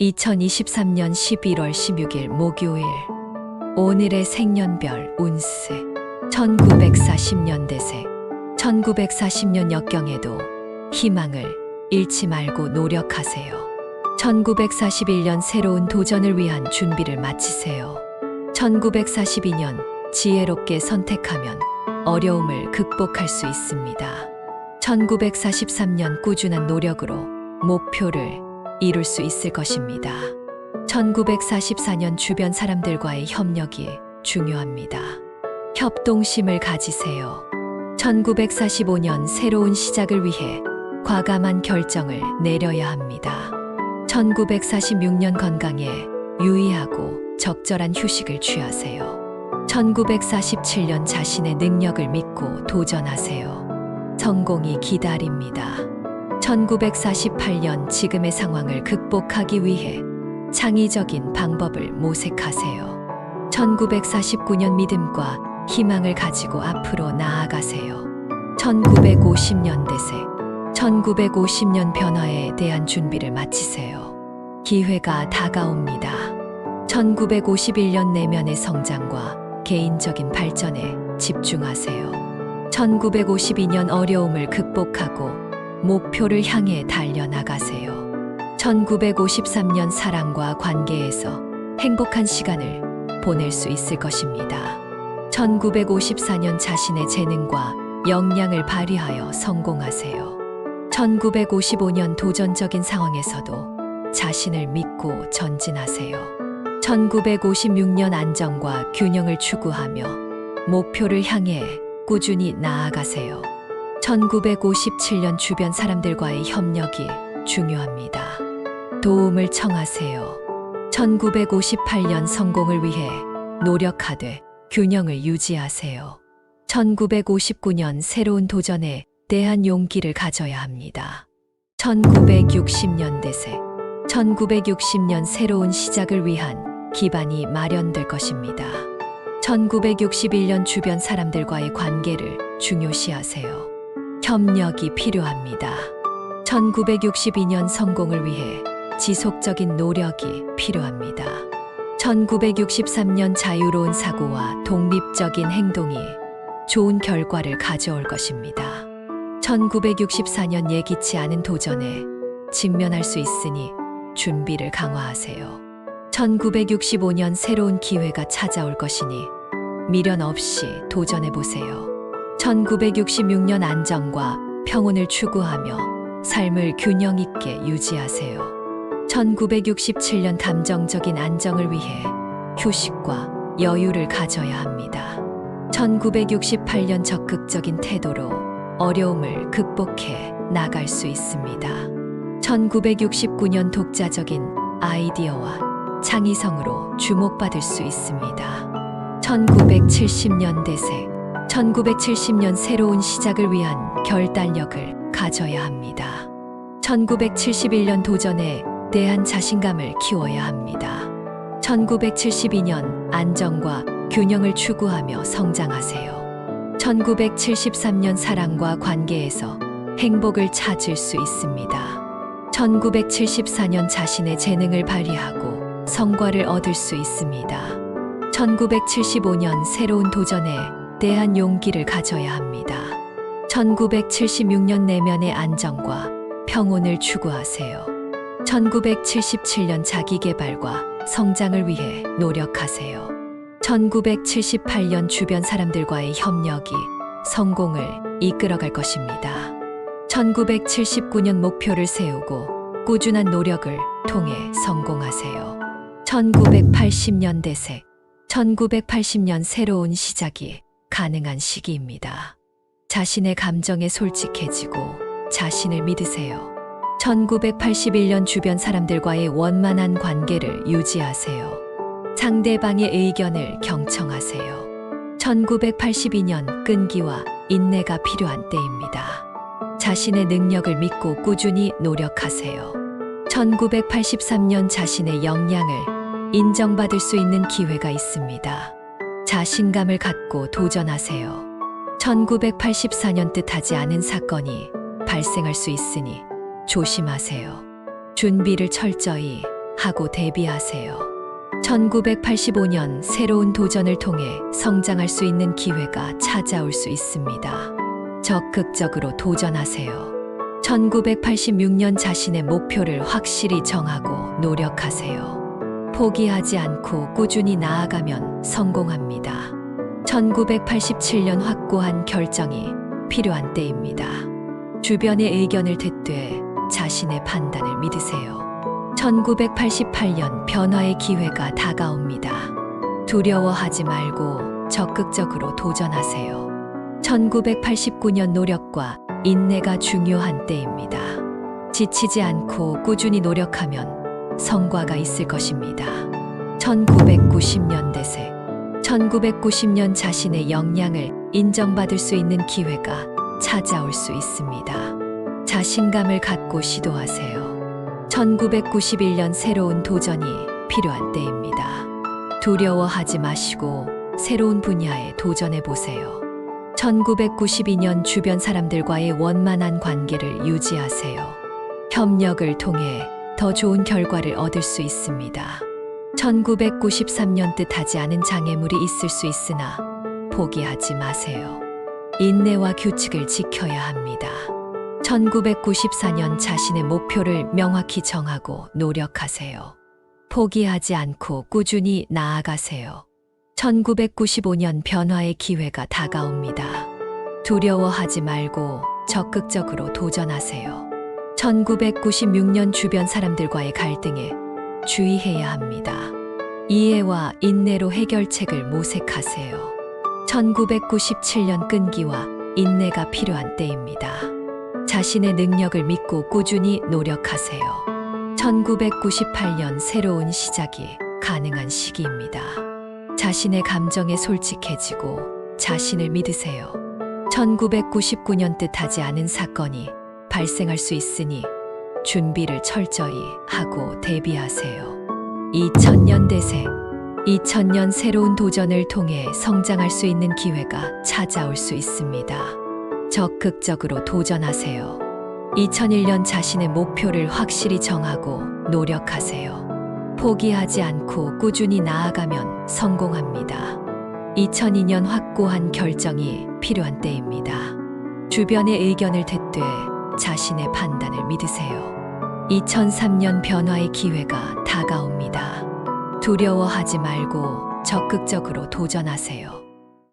2023년 11월 16일 목요일 오늘의 생년별 운세 1940년 대세 1940년 역경에도 희망을 잃지 말고 노력하세요. 1941년 새로운 도전을 위한 준비를 마치세요. 1942년 지혜롭게 선택하면 어려움을 극복할 수 있습니다. 1943년 꾸준한 노력으로 목표를 이룰 수 있을 것입니다. 1944년 주변 사람들과의 협력이 중요합니다. 협동심을 가지세요. 1945년 새로운 시작을 위해 과감한 결정을 내려야 합니다. 1946년 건강에 유의하고 적절한 휴식을 취하세요. 1947년 자신의 능력을 믿고 도전하세요. 성공이 기다립니다. 1948년 지금의 상황을 극복하기 위해 창의적인 방법을 모색하세요. 1949년 믿음과 희망을 가지고 앞으로 나아가세요. 1950년 대세, 1950년 변화에 대한 준비를 마치세요. 기회가 다가옵니다. 1951년 내면의 성장과 개인적인 발전에 집중하세요. 1952년 어려움을 극복하고 목표를 향해 달려나가세요. 1953년 사랑과 관계에서 행복한 시간을 보낼 수 있을 것입니다. 1954년 자신의 재능과 역량을 발휘하여 성공하세요. 1955년 도전적인 상황에서도 자신을 믿고 전진하세요. 1956년 안정과 균형을 추구하며 목표를 향해 꾸준히 나아가세요. 1957년 주변 사람들과의 협력이 중요합니다. 도움을 청하세요. 1958년 성공을 위해 노력하되 균형을 유지하세요. 1959년 새로운 도전에 대한 용기를 가져야 합니다. 1960년 대세 1960년 새로운 시작을 위한 기반이 마련될 것입니다. 1961년 주변 사람들과의 관계를 중요시하세요. 협력이 필요합니다. 1962년 성공을 위해 지속적인 노력이 필요합니다. 1963년 자유로운 사고와 독립적인 행동이 좋은 결과를 가져올 것입니다. 1964년 예기치 않은 도전에 직면할 수 있으니 준비를 강화하세요. 1965년 새로운 기회가 찾아올 것이니 미련 없이 도전해 보세요. 1966년 안정과 평온을 추구하며 삶을 균형 있게 유지하세요. 1967년 감정적인 안정을 위해 휴식과 여유를 가져야 합니다. 1968년 적극적인 태도로 어려움을 극복해 나갈 수 있습니다. 1969년 독자적인 아이디어와 창의성으로 주목받을 수 있습니다. 1970년 대세 1970년 새로운 시작을 위한 결단력을 가져야 합니다. 1971년 도전에 대한 자신감을 키워야 합니다. 1972년 안정과 균형을 추구하며 성장하세요. 1973년 사랑과 관계에서 행복을 찾을 수 있습니다. 1974년 자신의 재능을 발휘하고 성과를 얻을 수 있습니다. 1975년 새로운 도전에 대한 용기를 가져야 합니다. 1976년 내면의 안정과 평온을 추구하세요. 1977년 자기개발과 성장을 위해 노력하세요. 1978년 주변 사람들과의 협력이 성공을 이끌어갈 것입니다. 1979년 목표를 세우고 꾸준한 노력을 통해 성공하세요. 1980년 대세 1980년 새로운 시작이 가능한 시기입니다. 자신의 감정에 솔직해지고 자신을 믿으세요. 1981년 주변 사람들과의 원만한 관계를 유지하세요. 상대방의 의견을 경청하세요. 1982년 끈기와 인내가 필요한 때입니다. 자신의 능력을 믿고 꾸준히 노력하세요. 1983년 자신의 역량을 인정받을 수 있는 기회가 있습니다. 자신감을 갖고 도전하세요. 1984년 뜻하지 않은 사건이 발생할 수 있으니 조심하세요. 준비를 철저히 하고 대비하세요. 1985년 새로운 도전을 통해 성장할 수 있는 기회가 찾아올 수 있습니다. 적극적으로 도전하세요. 1986년 자신의 목표를 확실히 정하고 노력하세요. 포기하지 않고 꾸준히 나아가면 성공합니다. 1987년 확고한 결정이 필요한 때입니다. 주변의 의견을 듣되 자신의 판단을 믿으세요. 1988년 변화의 기회가 다가옵니다. 두려워하지 말고 적극적으로 도전하세요. 1989년 노력과 인내가 중요한 때입니다. 지치지 않고 꾸준히 노력하면 성과가 있을 것입니다. 1990년 대세 1990년 자신의 역량을 인정받을 수 있는 기회가 찾아올 수 있습니다. 자신감을 갖고 시도하세요. 1991년 새로운 도전이 필요한 때입니다. 두려워하지 마시고 새로운 분야에 도전해 보세요. 1992년 주변 사람들과의 원만한 관계를 유지하세요. 협력을 통해 더 좋은 결과를 얻을 수 있습니다. 1993년 뜻하지 않은 장애물이 있을 수 있으나 포기하지 마세요. 인내와 규칙을 지켜야 합니다. 1994년 자신의 목표를 명확히 정하고 노력하세요. 포기하지 않고 꾸준히 나아가세요. 1995년 변화의 기회가 다가옵니다. 두려워하지 말고 적극적으로 도전하세요. 1996년 주변 사람들과의 갈등에 주의해야 합니다. 이해와 인내로 해결책을 모색하세요. 1997년 끈기와 인내가 필요한 때입니다. 자신의 능력을 믿고 꾸준히 노력하세요. 1998년 새로운 시작이 가능한 시기입니다. 자신의 감정에 솔직해지고 자신을 믿으세요. 1999년 뜻하지 않은 사건이 발생할 수 있으니 준비를 철저히 하고 대비하세요. 2000년 대세 2000년 새로운 도전을 통해 성장할 수 있는 기회가 찾아올 수 있습니다. 적극적으로 도전하세요. 2001년 자신의 목표를 확실히 정하고 노력하세요. 포기하지 않고 꾸준히 나아가면 성공합니다. 2002년 확고한 결정이 필요한 때입니다. 주변의 의견을 듣되 자신의 판단을 믿으세요. 2003년 변화의 기회가 다가옵니다. 두려워하지 말고 적극적으로 도전하세요.